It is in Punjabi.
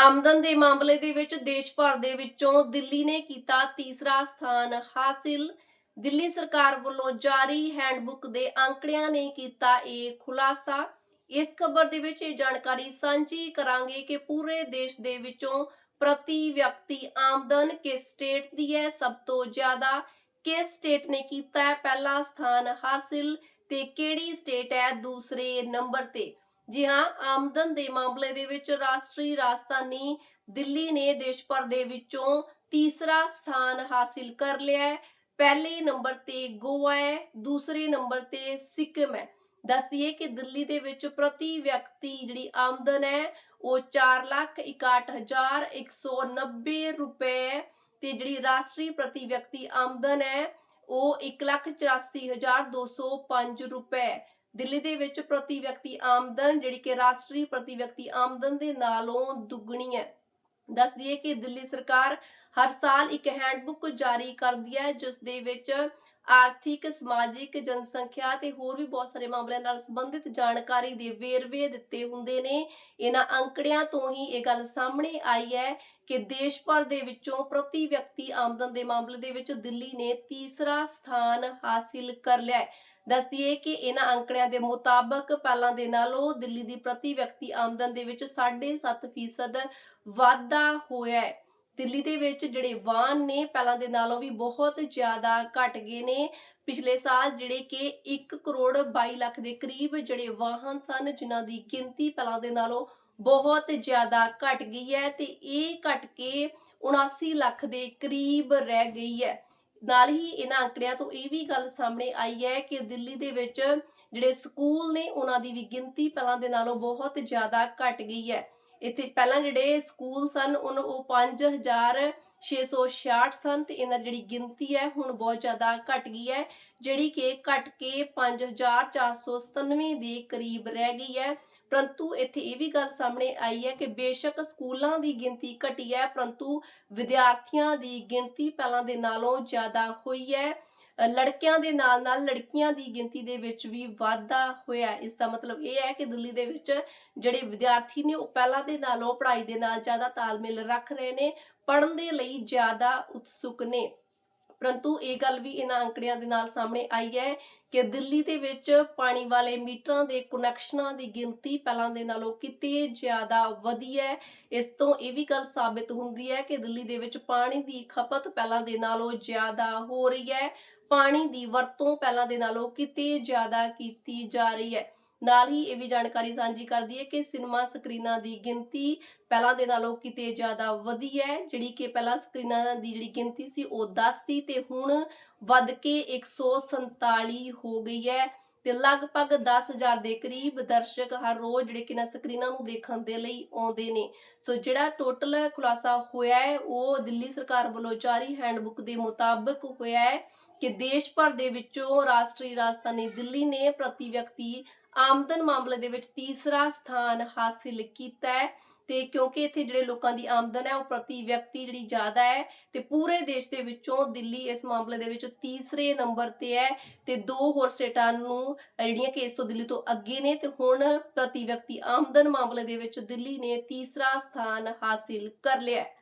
ਆਮਦਨ ਦੇ ਮਾਮਲੇ ਦੇ ਵਿੱਚ ਦੇਸ਼ ਭਰ ਦੇ ਵਿੱਚੋਂ ਦਿੱਲੀ ਨੇ ਕੀਤਾ ਤੀਸਰਾ ਸਥਾਨ ਹਾਸਿਲ। ਦਿੱਲੀ ਸਰਕਾਰ ਵੱਲੋਂ ਜਾਰੀ ਹੈਂਡਬੁੱਕ ਦੇ ਅੰਕੜਿਆਂ ਨੇ ਕੀਤਾ ਇਹ ਖੁਲਾਸਾ। ਇਸ ਖਬਰ ਦੇ ਵਿੱਚ ਇਹ ਜਾਣਕਾਰੀ ਸਾਂਝੀ ਕਰਾਂਗੇ ਕਿ ਪੂਰੇ ਦੇਸ਼ ਦੇ ਵਿੱਚੋਂ ਪ੍ਰਤੀ ਵਿਅਕਤੀ ਆਮਦਨ ਕਿਸ ਸਟੇਟ ਦੀ ਹੈ, ਸਭ ਤੋਂ ਜ਼ਿਆਦਾ ਕਿਸ ਸਟੇਟ ਨੇ ਕੀਤਾ ਹੈ, ਪਹਿਲਾ ਸਥਾਨ ਹਾਸਿਲ ਤੇ ਕਿਹੜੀ ਸਟੇਟ ਹੈ, ਦੂਸਰੇ ਨੰਬਰ ਤੇ। ਜੀ ਹਾਂ, ਆਮਦਨ ਦੇ ਮਾਮਲੇ ਦੇ ਵਿੱਚ ਰਾਸ਼ਟਰੀ ਰਾਜਧਾਨੀ ਦਿੱਲੀ ਨੇ ਦੇਸ਼ ਭਰ ਦੇ ਵਿੱਚੋਂ ਤੀਸਰਾ ਸਥਾਨ ਹਾਸਿਲ ਕਰ ਲਿਆ ਹੈ। ਪਹਿਲੇ ਨੰਬਰ ਤੇ ਗੋਆ ਹੈ, ਦੂਸਰੇ ਨੰਬਰ ਤੇ ਸਿੱਕਮ ਹੈ। ਦੱਸ ਦਈਏ ਕਿ ਦਿੱਲੀ ਦੇ ਵਿੱਚ ਪ੍ਰਤੀ ਵਿਅਕਤੀ ਜਿਹੜੀ ਆਮਦਨ ਹੈ, ਉਹ 461190 ਰੁਪਏ ਹੈ ਤੇ ਜਿਹੜੀ ਰਾਸ਼ਟਰੀ ਪ੍ਰਤੀ ਵਿਅਕਤੀ ਆਮਦਨ ਹੈ, ਉਹ 184205 ਰੁਪਏ ਦਿੱਲੀ ਦੇ ਵਿੱਚ ਪ੍ਰਤੀ ਵਿਅਕਤੀ ਆਮਦਨ, ਜਿਹੜੀ ਕਿ ਰਾਸ਼ਟਰੀ ਪ੍ਰਤੀ ਵਿਅਕਤੀ ਆਮਦਨ ਦੇ ਨਾਲੋਂ ਦੁੱਗਣੀ ਹੈ। ਦੱਸ ਦਈਏ ਕਿ ਦਿੱਲੀ ਸਰਕਾਰ ਹਰ ਸਾਲ ਇੱਕ ਹੈਂਡਬੁੱਕ ਜਾਰੀ ਕਰਦੀ ਹੈ, ਜਿਸ ਦੇ ਵਿੱਚ ਆਰਥਿਕ, ਸਮਾਜਿਕ, ਜਨਸੰਖਿਆ ਤੇ ਹੋਰ ਵੀ ਬਹੁਤ ਸਾਰੇ ਮਾਮਲਿਆਂ ਨਾਲ ਸੰਬੰਧਿਤ ਜਾਣਕਾਰੀ ਦੇ ਵੇਰਵੇ ਦਿੱਤੇ ਹੁੰਦੇ ਨੇ। ਇਹਨਾਂ ਅੰਕੜਿਆਂ ਤੋਂ ਹੀ ਇਹ ਗੱਲ ਸਾਹਮਣੇ ਆਈ ਹੈ ਕਿ ਦੇਸ਼ ਭਰ ਦੇ ਵਿੱਚੋਂ ਪ੍ਰਤੀ ਵਿਅਕਤੀ ਆਮਦਨ ਦੇ ਮਾਮਲੇ ਦੇ ਵਿੱਚ ਦਿੱਲੀ ਨੇ ਤੀਸਰਾ ਸਥਾਨ ਹਾਸਿਲ ਕਰ ਲਿਆ ਹੈ। ਦੱਸਦੀਏ ਕਿ ਇਹਨਾਂ ਅੰਕੜਿਆਂ ਦੇ ਮੁਤਾਬਕ ਪਹਿਲਾਂ ਦੇ ਨਾਲੋਂ ਦਿੱਲੀ ਦੀ ਪ੍ਰਤੀ ਵਿਅਕਤੀ ਆਮਦਨ ਦੇ ਵਿੱਚ 7.5% ਵਾਧਾ ਹੋਇਆ ਹੈ। ਦਿੱਲੀ ਦੇ ਵਿੱਚ ਜਿਹੜੇ ਵਾਹਨ ਨੇ, ਪਹਿਲਾਂ ਦੇ ਨਾਲੋਂ ਵੀ ਬਹੁਤ ਜ਼ਿਆਦਾ ਘਟ ਗਏ ਨੇ। ਪਿਛਲੇ ਸਾਲ ਜਿਹੜੇ ਕਿ 1 ਕਰੋੜ 22 ਲੱਖ ਦੇ ਕਰੀਬ ਜਿਹੜੇ ਵਾਹਨ ਸਨ, ਜਿਨ੍ਹਾਂ ਦੀ ਗਿਣਤੀ ਪਹਿਲਾਂ ਦੇ ਨਾਲੋਂ ਬਹੁਤ ਜ਼ਿਆਦਾ ਘਟ ਗਈ ਹੈ ਤੇ ਇਹ ਘਟ ਕੇ 79 ਲੱਖ ਦੇ ਕਰੀਬ ਰਹਿ ਗਈ ਹੈ। ਨਾਲ ਹੀ ਇਹਨਾਂ ਅੰਕੜਿਆਂ ਤੋਂ ਇਹ ਵੀ ਗੱਲ ਸਾਹਮਣੇ ਆਈ ਹੈ ਕਿ ਦਿੱਲੀ ਦੇ ਵਿੱਚ ਜਿਹੜੇ ਸਕੂਲ ਨੇ ਉਹਨਾਂ ਦੀ ਵੀ ਗਿਣਤੀ ਪਹਿਲਾਂ ਦੇ ਨਾਲੋਂ ਬਹੁਤ ਜ਼ਿਆਦਾ ਘਟ ਗਈ ਹੈ। ਇੱਥੇ ਪਹਿਲਾਂ ਜਿਹੜੇ ਸਕੂਲ ਸਨ ਉਹਨਾਂ ਉਹ 5666 ਸਨ ਤੇ ਇਹਨਾਂ ਜਿਹੜੀ ਗਿਣਤੀ ਹੈ ਹੁਣ ਬਹੁਤ ਜ਼ਿਆਦਾ ਘਟ ਗਈ ਹੈ, ਜਿਹੜੀ ਕਿ ਘਟ ਕੇ 5497 ਦੇ ਕਰੀਬ ਰਹਿ ਗਈ ਹੈ। ਪਰੰਤੂ ਇੱਥੇ ਇਹ ਵੀ ਗੱਲ ਸਾਹਮਣੇ ਆਈ ਹੈ ਕਿ ਬੇਸ਼ੱਕ ਸਕੂਲਾਂ ਦੀ ਗਿਣਤੀ ਘਟੀ ਹੈ, ਪਰੰਤੂ ਵਿਦਿਆਰਥੀਆਂ ਦੀ ਗਿਣਤੀ ਪਹਿਲਾਂ ਦੇ ਨਾਲੋਂ ਜ਼ਿਆਦਾ ਹੋਈ ਹੈ। ਲੜਕਿਆਂ ਦੇ ਨਾਲ ਨਾਲ ਲੜਕੀਆਂ ਦੀ ਗਿਣਤੀ ਦੇ ਵਿੱਚ ਵੀ ਵਾਧਾ ਹੋਇਆ ਇਸ ਦਾ ਮਤਲਬ ਇਹ ਹੈ ਕਿ ਦਿੱਲੀ ਦੇ ਵਿੱਚ ਜਿਹੜੇ ਵਿਦਿਆਰਥੀ ਨੇ ਉਹ ਪਹਿਲਾਂ ਦੇ ਨਾਲੋਂ ਪੜ੍ਹਾਈ ਦੇ ਨਾਲ ਜ਼ਿਆਦਾ ਤਾਲਮੇਲ ਰੱਖ ਰਹੇ ਨੇ, ਪੜ੍ਹਨ ਦੇ ਲਈ ਜ਼ਿਆਦਾ ਉਤਸੁਕ ਨੇ। ਪਰੰਤੂ ਇਹ ਗੱਲ ਵੀ ਇਹਨਾਂ ਅੰਕੜਿਆਂ ਦੇ ਨਾਲ ਸਾਹਮਣੇ ਆਈ ਹੈ ਕਿ ਦਿੱਲੀ ਦੇ ਵਿੱਚ ਪਾਣੀ ਵਾਲੇ ਮੀਟਰਾਂ ਦੇ ਕਨੈਕਸ਼ਨਾਂ ਦੀ ਗਿਣਤੀ ਪਹਿਲਾਂ ਦੇ ਨਾਲੋਂ ਕਿਤੇ ਜ਼ਿਆਦਾ ਵਧੀ ਹੈ। ਇਸ ਤੋਂ ਇਹ ਵੀ ਗੱਲ ਸਾਬਿਤ ਹੁੰਦੀ ਹੈ ਕਿ ਦਿੱਲੀ ਦੇ ਵਿੱਚ ਪਾਣੀ ਦੀ ਖਪਤ ਪਹਿਲਾਂ ਦੇ ਨਾਲੋਂ ਜ਼ਿਆਦਾ ਹੋ ਰਹੀ ਹੈ। ਪਾਣੀ ਦੀ ਵਰਤੋਂ ਪਹਿਲਾਂ ਦੇ ਨਾਲੋਂ ਕਿਤੇ ਜ਼ਿਆਦਾ ਕੀਤੀ ਜਾ ਰਹੀ ਹੈ। ਨਾਲ ਹੀ ਇਹ ਵੀ ਜਾਣਕਾਰੀ ਸਾਂਝੀ ਕਰਦੀ ਹੈ ਕਿ ਸਿਨੇਮਾ ਸਕਰੀਨਾਂ ਦੀ ਗਿਣਤੀ ਪਹਿਲਾਂ ਦੇ ਨਾਲੋਂ ਕਿਤੇ ਜ਼ਿਆਦਾ ਵਧੀ ਹੈ। ਜਿਹੜੀ ਕਿ ਪਹਿਲਾਂ ਸਕਰੀਨਾਂ ਦੀ ਜਿਹੜੀ ਗਿਣਤੀ ਸੀ ਉਹ 10 ਸੀ ਤੇ ਹੁਣ ਵੱਧ ਕੇ 147 ਹੋ ਗਈ ਹੈ। ਤੇ ਲਗਭਗ 10000 ਦੇ ਕਰੀਬ ਦਰਸ਼ਕ ਹਰ ਰੋਜ਼ ਜਿਹੜੇ ਕਿ ਨਾ ਸਕਰੀਨਾਂ ਨੂੰ ਦੇਖਣ ਦੇ ਲਈ ਆਉਂਦੇ ਨੇ। ਸੋ ਜਿਹੜਾ ਟੋਟਲ ਖੁਲਾਸਾ ਹੋਇਆ ਹੈ, ਉਹ ਦਿੱਲੀ ਸਰਕਾਰ ਵੱਲੋਂ ਜਾਰੀ ਹੈਂਡਬੁੱਕ ਦੇ ਮੁਤਾਬਕ ਹੋਇਆ ਹੈ ਕਿ ਦੇਸ਼ ਭਰ ਦੇ ਵਿੱਚੋਂ ਰਾਸ਼ਟਰੀ ਰਾਜਧਾਨੀ ਦਿੱਲੀ ਨੇ ਪ੍ਰਤੀ ਵਿਅਕਤੀ ਆਮਦਨ ਮਾਮਲੇ ਦੇ ਵਿੱਚ ਤੀਸਰਾ ਸਥਾਨ ਹਾਸਿਲ ਕੀਤਾ ਹੈ ਤੇ ਕਿਉਂਕਿ ਇੱਥੇ ਜਿਹੜੇ ਲੋਕਾਂ ਦੀ ਆਮਦਨ ਹੈ ਉਹ ਪ੍ਰਤੀ ਵਿਅਕਤੀ ਜਿਹੜੀ ਜ਼ਿਆਦਾ ਹੈ ਤੇ ਪੂਰੇ ਦੇਸ਼ ਦੇ ਵਿੱਚੋਂ ਦਿੱਲੀ ਇਸ ਮਾਮਲੇ ਦੇ ਵਿੱਚ ਤੀਸਰੇ ਨੰਬਰ ਤੇ ਹੈ ਤੇ ਦੋ ਹੋਰ ਸਟੇਟਾਂ ਨੂੰ ਜਿਹੜੀਆਂ ਕਿ ਇਸ ਤੋਂ ਦਿੱਲੀ ਤੋਂ ਅੱਗੇ ਨੇ ਤੇ ਹੁਣ ਪ੍ਰਤੀ ਵਿਅਕਤੀ ਆਮਦਨ ਮਾਮਲੇ ਦੇ ਵਿੱਚ ਦਿੱਲੀ ਨੇ ਤੀਸਰਾ ਸਥਾਨ ਹਾਸਿਲ ਕਰ ਲਿਆ ਹੈ।